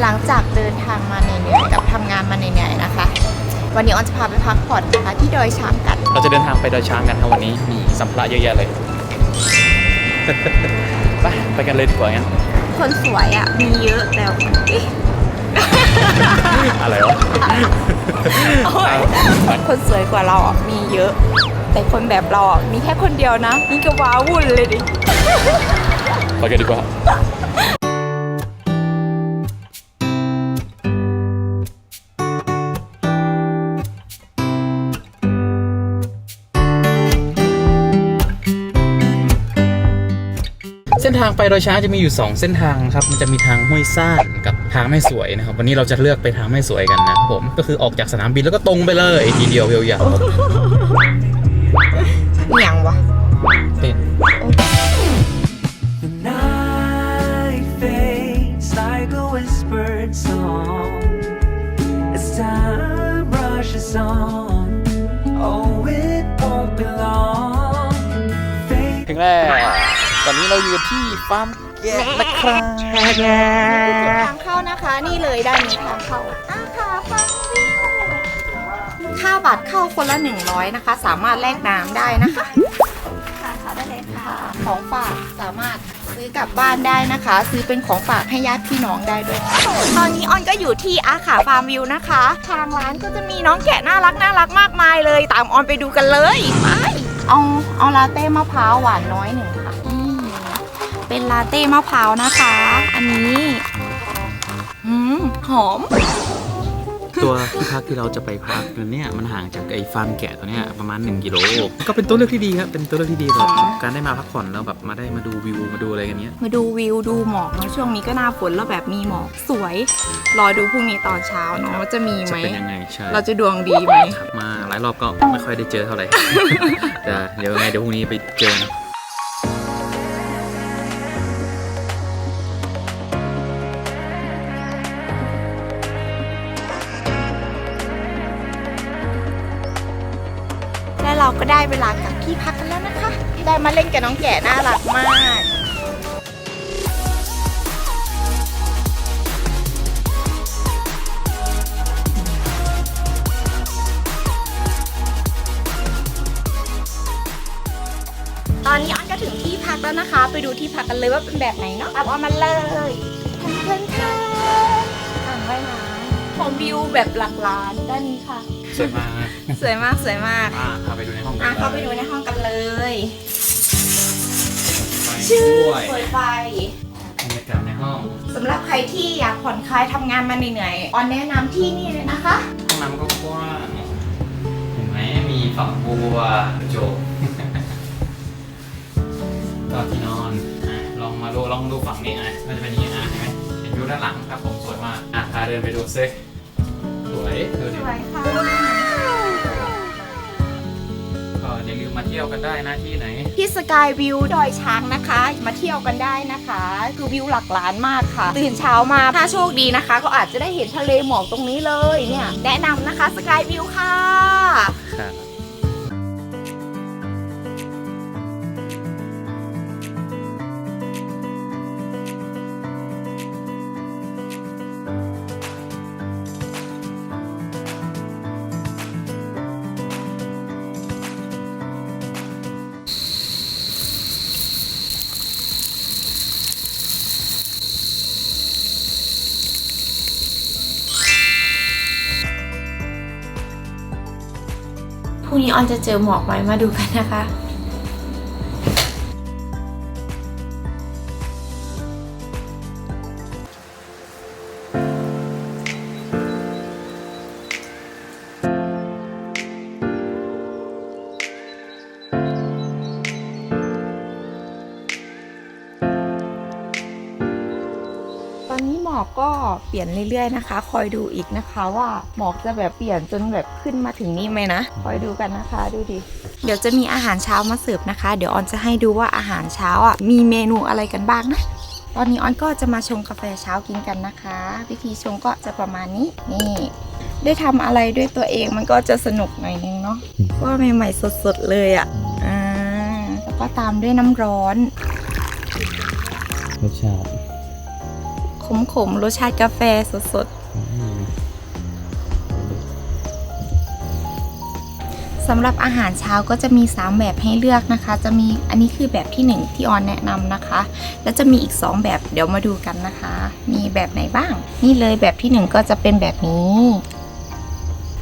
หลังจากเดินทางมาเหนื่อยๆกับทำงานมาเหนื่อยๆนะคะ วันนี้ออนจะพาไปพักผ่อนนะคะที่ดอยช้างกันเราจะเดินทางไปดอยช้างกันครับวันนี้มีสัมภาระเยอะแยะเลย ไปไปกันเลยดีกว่างั้นคนสวยอะมีเยอะแล้วเอ๊ะ อะไรวะคนสวยกว่าเราอะมีเยอะ แต่คนแบบเราอะมีแค่คนเดียวนะนี่ก็ว้าวุ่นเลยดิ ไปกันดีกว่า นทางไปดอยช้างจะมีอยู่ 2 เส้นทางครับมันจะมีทางห้วยซ่านกับทางแม่สวยนะครับ วันนี้เราจะเลือกไปทางแม่สวยกันนะครับผมก็คือออกจากสนามบินแล้วก็ตรงไปเลยทีเดียวยาวเหนียงวะๆเต้น The night fades like a whispered song as time rushes on. Oh, it won't be long. Fade ถึงแล้ว ตอนนี้เราอยู่ที่ฟาร์มแกะนะครับทางเข้านะคะ นี่เลยด้านนี้ทางเข้าอาคาฟังวิวค่าบัตรเข้าคนละ 100 นะคะ สามารถแลกน้ำได้นะคะค่ะค่ะได้เลยค่ะ ของฝากสามารถซื้อกลับบ้านได้นะคะ ซื้อเป็นของฝากให้ญาติพี่น้องได้ด้วยค่ะตอนนี้ออนก็อยู่ที่อาขาฟาร์มวิวนะคะ ทางร้านก็จะมีน้องแกะน่ารักน่ารักมากมายเลย ตามออนไปดูกันเลยไปเอาเอาลาเต้มะพร้าวหวานน้อยหนึ่งค่ะอืม เป็นลาเต้มะพร้าวนะคะ อันนี้อืมหอม ตัวที่พักที่เราจะไปพักเนี่ยมันห่างจากไอ้ฟาร์มแกะตัวเนี้ยประมาณ 1 กิโล ก็เป็นตัวเลือกที่ดีครับ เป็นตัวเลือกที่ดีสำหรับอ๋อการได้มาพักผ่อนแล้วแบบมาได้มาดูวิวมาดูอะไรกันเนี้ย มาดูวิวดูหมอกเนาะช่วงนี้ก็หน้าฝนแล้วแบบมีหมอกสวย รอดูพรุ่งนี้ตอนเช้าเนาะว่าจะมีจะไหมเป็นยังไงใช่เราจะดวงดีไหมครับมาหลายรอบก็ไม่ค่อยได้เจอเท่าไหร่ แต่เดี๋ยวยังไงเดี๋ยวพรุ่งนี้ไปเจอกันและ ก็ได้เวลากลับที่พักกันแล้วนะคะได้มาเล่นกับน้องแก่น่ารักมากตอนนี้ออนก็ถึงที่พักแล้วนะคะ ไปดูที่พักกันเลยว่าเป็นแบบไหนเนาะตามออนมาเลยเพื่อนๆค่ะอ่างว่า ยน้ำของวิวแบบหลักล้านด้านนี้ค่ะ สวยมากสวยมากสวยมากอ่าพาไปดูในห้องกัอะนเข้าไปดูในห้องกันเลยไปชื่อด้วยเปิดไฟบรรยากาศในห้องสำหรับใครที่อยากผ่อนคลายทำงานมาเหนื่อยๆออนแนะนำที่นี่เลยนะคะ ห้องน้ำก็กว้างเห็นไหมมีฝักบัวกระจกก็ที่นอนอะลองมาดูลองดูฝั่งนี้อะมันจะเป็นอย่างนี้ ด้านหลังครับผมสวยมาก อะพาเดินไปดูซิสวยดูดิสวยค่ะก็อย่าลืมมาเที่ยวกันได้นะที่ไหน ที่สกายวิวดอยช้างนะคะ มาเที่ยวกันได้นะคะ คือวิวหลักล้านมากค่ะ ตื่นเช้ามาถ้าโชคดีนะคะ ก็อาจจะได้เห็นทะเลหมอกตรงนี้เลยเนี่ย แนะนำนะคะสกายวิวค่ะ ครับ นี้ออนจะเจอหมอกไหมมาดูกันนะคะ กก็เปลี่ยนเรื่อยๆนะคะ คอยดูอีกนะคะว่าหมอกจะแบบเปลี่ยนจนแบบขึ้นมาถึงนี่ไหมนะ คอยดูกันนะคะดูดิ เดี๋ยวจะมีอาหารเช้ามาเสิร์ฟนะคะ เดี๋ยวออนจะให้ดูว่าอาหารเช้าอะมีเมนูอะไรกันบ้างนะตอนนี้ออนก็จะมาชงกาแฟเช้ากินกันนะคะ วิธีชงก็จะประมาณนี้นี่ได้ทำอะไรด้วยตัวเองมันก็จะสนุกหน่อยนึงเนาะว่าใหม่ๆสดๆเลยอะอ่าแล้วก็ตามด้วยน้ำร้อนรสชาติ ขมๆ รสชาติกาแฟสดๆสำหรับอาหารเช้าก็จะมี 3 แบบให้เลือกนะคะ จะมีอันนี้คือแบบที่ 1 ที่ออนแนะนำนะคะ แล้วจะมีอีก 2 แบบเดี๋ยวมาดูกันนะคะ มีแบบไหนบ้าง นี่เลยแบบที่ 1 ก็จะเป็นแบบนี้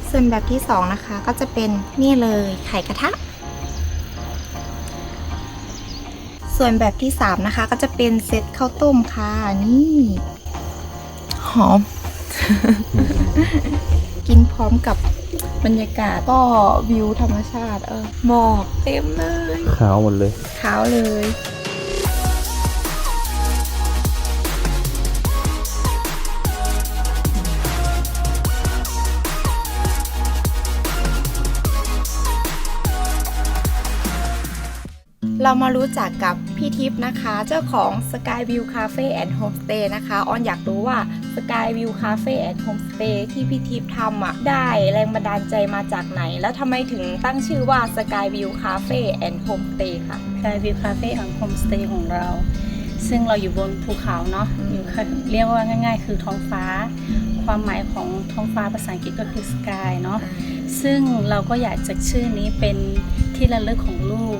ส่วนแบบที่ 2 นะคะก็จะเป็นนี่เลยไข่กระทะ ส่วนแบบที่ 3 นะคะ ก็จะเป็นเซตข้าวต้มค่ะ นี่ หอม กินพร้อมกับบรรยากาศก็วิวธรรมชาติ เออหมอกเต็มเลย ขาวหมดเลย ขาวเลย มารู้จักกับพี่ทิพย์นะคะ เจ้าของ Sky View Cafe and Homestay นะคะออนอยากรู้ว่า Sky View Cafe and Homestay ที่พี่ทิพย์ทำอะได้แรงบันดาลใจมาจากไหน แล้วทำไมถึงตั้งชื่อว่า Sky View Cafe and Homestay ค่ะคาวิวคาเฟ่ของโฮมสเตย์ของเรา ซึ่งเราอยู่บนภูเขาเนาะอืมอยู่ค่ะเรียกว่าง่าย ๆ คือท้องฟ้า ความหมายของท้องฟ้าภาษาอังกฤษก็คือสกายเนาะซึ่งเราก็อยากจะชื่อนี้เป็นที่ระลึกของลูก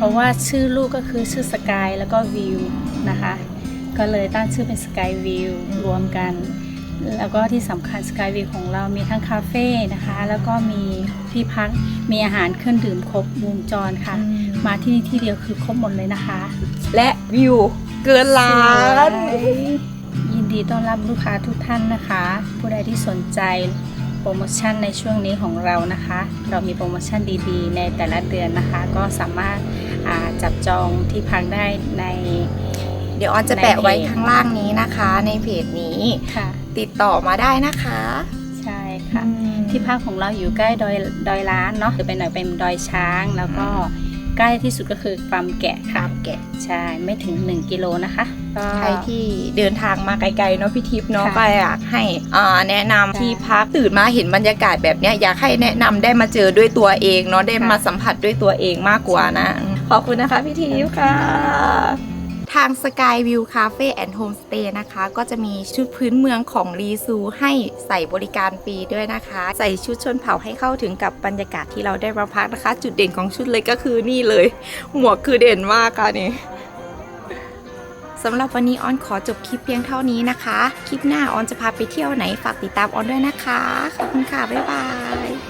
เพราะว่าชื่อลูกก็คือชื่อสกายแล้วก็วิวนะคะ ก็เลยตั้งชื่อเป็นสกายวิวอืมรวมกัน แล้วก็ที่สำคัญสกายวิวของเรามีทั้งคาเฟ่นะคะ แล้วก็มีที่พักมีอาหารเครื่องดื่มครบวงจรค่ะ มาที่นี่ที่เดียวคือครบหมดเลยนะคะ และวิวเกินล้าน ยินดีต้อนรับลูกค้าทุกท่านนะคะ ผู้ใดที่สนใจโปรโมชั่นในช่วงนี้ของเรานะคะ เรามีโปรโมชั่นดีๆ ในแต่ละเดือนนะคะ ก็สามารถอ่า จับจองที่พักได้ใน เดี๋ยวออนจะแปะไว้ข้างล่างนี้นะคะ ในเพจนี้ค่ะ ติดต่อมาได้นะคะ ใช่ค่ะ ที่พักของเราอยู่ใกล้ดอยดอยล้านเนาะคือเป็นหน่อยเป็นดอยช้างแล้วก็ใกล้ที่สุดก็คือฟาร์มแกะค่ะตามแกะใช่ไม่ถึง 1 กิโลนะคะก็ใครที่เดินทางมาไกลๆเนาะพี่ทิพย์เนาะค่ะก็อยากให้อ่าแนะนำค่ะที่พักตื่นมาเห็นบรรยากาศแบบเนี้ยอยากให้แนะนำได้มาเจอด้วยตัวเองเนาะได้ค่ะมาสัมผัสด้วยตัวเองมากกว่านะ ขอบคุณนะคะพี่ทิพย์ค่ะ ทาง Sky View Cafe and Homestay นะคะ ก็จะมีชุดพื้นเมืองของรีซูให้ใส่บริการฟรีด้วยนะคะ ใส่ชุดชนเผ่าให้เข้าถึงกับบรรยากาศที่เราได้มาพักนะคะ จุดเด่นของชุดเลยก็คือนี่เลย หมวกคือเด่นมากค่ะนี่สำหรับวันนี้ออนขอจบคลิปเพียงเท่านี้นะคะ คลิปหน้าออนจะพาไปเที่ยวไหนฝากติดตามออนด้วยนะคะ ขอบคุณค่ะ บ๊ายบาย